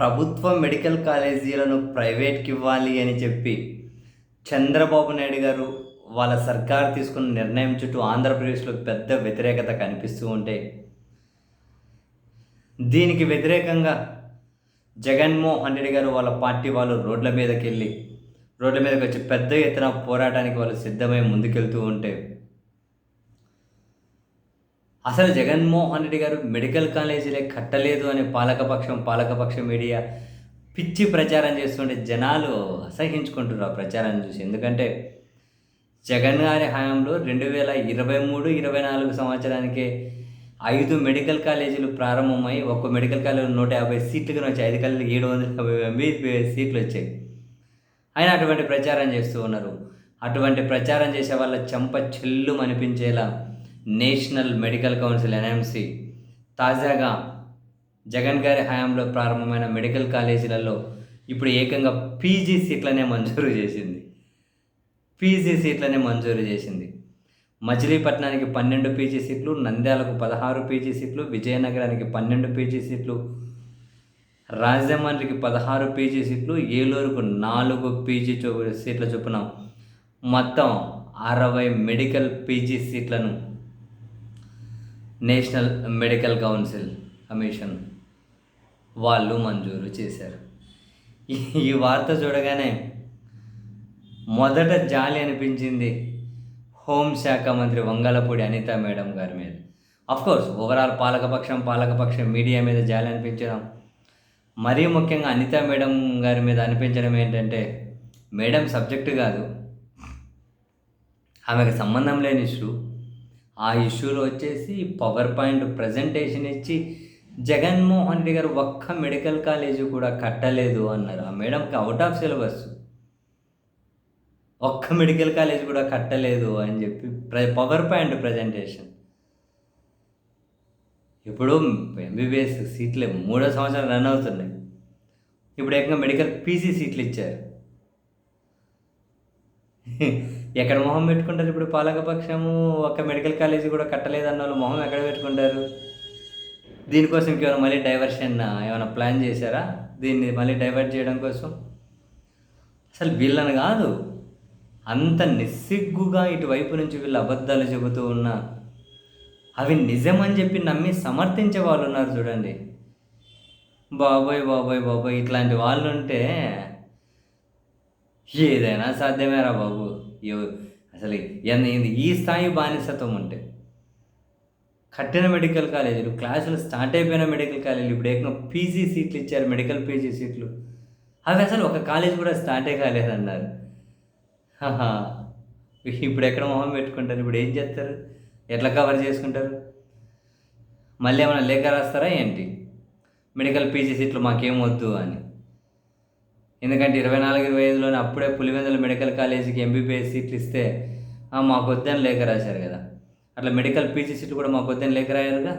ప్రభుత్వ మెడికల్ కాలేజీలను ప్రైవేట్కి ఇవ్వాలి అని చెప్పి చంద్రబాబు నాయుడు గారు వాళ్ళ సర్కార్ తీసుకున్న నిర్ణయం చుట్టూ ఆంధ్రప్రదేశ్లో పెద్ద వ్యతిరేకత కనిపిస్తూ ఉంటే దీనికి వ్యతిరేకంగా జగన్మోహన్ రెడ్డి గారు వాళ్ళ పార్టీ వాళ్ళు రోడ్ల మీదకి వెళ్ళి రోడ్ల మీదకి వచ్చి పెద్ద ఎత్తున పోరాటానికి వాళ్ళు సిద్ధమై ముందుకెళ్తూ ఉంటే అసలు జగన్మోహన్ రెడ్డి గారు మెడికల్ కాలేజీలే కట్టలేదు అని పాలకపక్షం పాలకపక్ష మీడియా పిచ్చి ప్రచారం చేస్తుంటే జనాలు అసహించుకుంటున్నారు ఆ ప్రచారాన్ని చూసి. ఎందుకంటే జగన్ గారి హయాంలో రెండు వేల ఇరవై మూడు ఇరవై నాలుగు సంవత్సరానికి ఐదు మెడికల్ కాలేజీలు ప్రారంభమై ఒక్క మెడికల్ కాలేజీ నూట యాభై సీట్లుగా వచ్చాయి. ఐదు కాలేజీలు ఏడు వందల యాభై ఎంబీబీఎస్ సీట్లు వచ్చాయి. ఆయన అటువంటి ప్రచారం చేస్తూ ఉన్నారు. అటువంటి ప్రచారం చేసే వాళ్ళ చెంప చెల్లు అనిపించేలా నేషనల్ మెడికల్ కౌన్సిల్ ఎన్ఎంసి. తాజాగా జగన్ గారి హయాంలో ప్రారంభమైన మెడికల్ కాలేజీలలో ఇప్పుడు ఏకంగా పీజీ సీట్లనే మంజూరు చేసింది. పీజీ సీట్లనే మంజూరు చేసింది. మచిలీపట్నానికి పన్నెండు పీజీ సీట్లు నంద్యాలకు పదహారు పీజీ సీట్లు విజయనగరానికి పన్నెండు పీజీ సీట్లు రాజమండ్రికి పదహారు పీజీ సీట్లు ఏలూరుకు నాలుగు పీజీ చొ సీట్ల చొప్పున మొత్తం అరవై మెడికల్ పీజీ సీట్లను నేషనల్ మెడికల్ కౌన్సిల్ కమిషన్ వాళ్ళు మంజూరు చేశారు. ఈ- వార్త చూడగానే మొదట జాలి అనిపించింది హోంశాఖ మంత్రి వంగలపూడి అనిత మేడం గారి మీద. కోర్స్ ఓవరాల్ పాలకపక్షం పాలకపక్షం మీడియా మీద జాలి అనిపించడం మరీ ముఖ్యంగా అనిత మేడం గారి మీద అనిపించడం ఏంటంటే మేడం సబ్జెక్టు కాదు ఆమెకు సంబంధం లేని ఇష్యూ ఆ ఇష్యూలో వచ్చేసి పవర్ పాయింట్ ప్రజెంటేషన్ ఇచ్చి జగన్మోహన్ రెడ్డి గారు ఒక్క మెడికల్ కాలేజీ కూడా కట్టలేదు అన్నారు. ఆ మేడంకి అవుట్ ఆఫ్ సిలబస్ ఒక్క మెడికల్ కాలేజ్ కూడా కట్టలేదు అని చెప్పి ప్ర పవర్ పాయింట్ ప్రజెంటేషన్. ఇప్పుడు ఎంబీబీఎస్ సీట్లు మూడో సంవత్సరం రన్ అవుతున్నాయి. ఇప్పుడు ఏకంగా మెడికల్ పీజీ సీట్లు ఇచ్చారు. ఎక్కడ మొహం పెట్టుకుంటారు ఇప్పుడు పాలకపక్షము ఒక మెడికల్ కాలేజీ కూడా కట్టలేదన్న వాళ్ళు మొహం ఎక్కడ పెట్టుకుంటారు? దీనికోసం ఇంకేమైనా మళ్ళీ డైవర్షన్ ఏమైనా ప్లాన్ చేశారా? దీన్ని మళ్ళీ డైవర్ట్ చేయడం కోసం? అసలు వీళ్ళని కాదు. అంత నిస్సిగ్గుగా ఇటువైపు నుంచి వీళ్ళు అబద్ధాలు చెబుతూ ఉన్నా. అవి నిజమని చెప్పి నమ్మి సమర్థించే వాళ్ళు ఉన్నారు చూడండి. బాబోయ్ బాబోయ్ బాబోయ్ ఇట్లాంటి వాళ్ళు ఉంటే ఏదైనా సాధ్యమేరా బాబు. అసలు ఈ స్థాయి బానిసత్వం ఉంటే కట్టిన మెడికల్ కాలేజీలు క్లాసులు స్టార్ట్ అయిపోయిన మెడికల్ కాలేజీలు ఇప్పుడు ఏకంగా పీజీ సీట్లు ఇచ్చారు మెడికల్ పీజీ సీట్లు. అవి అసలు ఒక కాలేజ్ కూడా స్టార్టే కాలేదన్నారు. హహా. ఇప్పుడు ఎక్కడ మొహం పెట్టుకుంటారు ఇప్పుడు ఏం చేస్తారు ఎట్లా కవర్ చేసుకుంటారు? మళ్ళీ ఏమైనా లేఖ రాస్తారా ఏంటి? మెడికల్ పీజీ సీట్లు మాకేం వద్దు అని. ఎందుకంటే ఇరవై నాలుగు ఇరవై ఐదులోనే అప్పుడే పులివెందుల మెడికల్ కాలేజీకి ఎంబీబీఎస్ సీట్లు ఇస్తే మాకు వద్దని లేఖ రాశారు కదా. అట్లా మెడికల్ పీజీ సీట్లు కూడా మాకు వద్దని లేఖ రాయాలిగా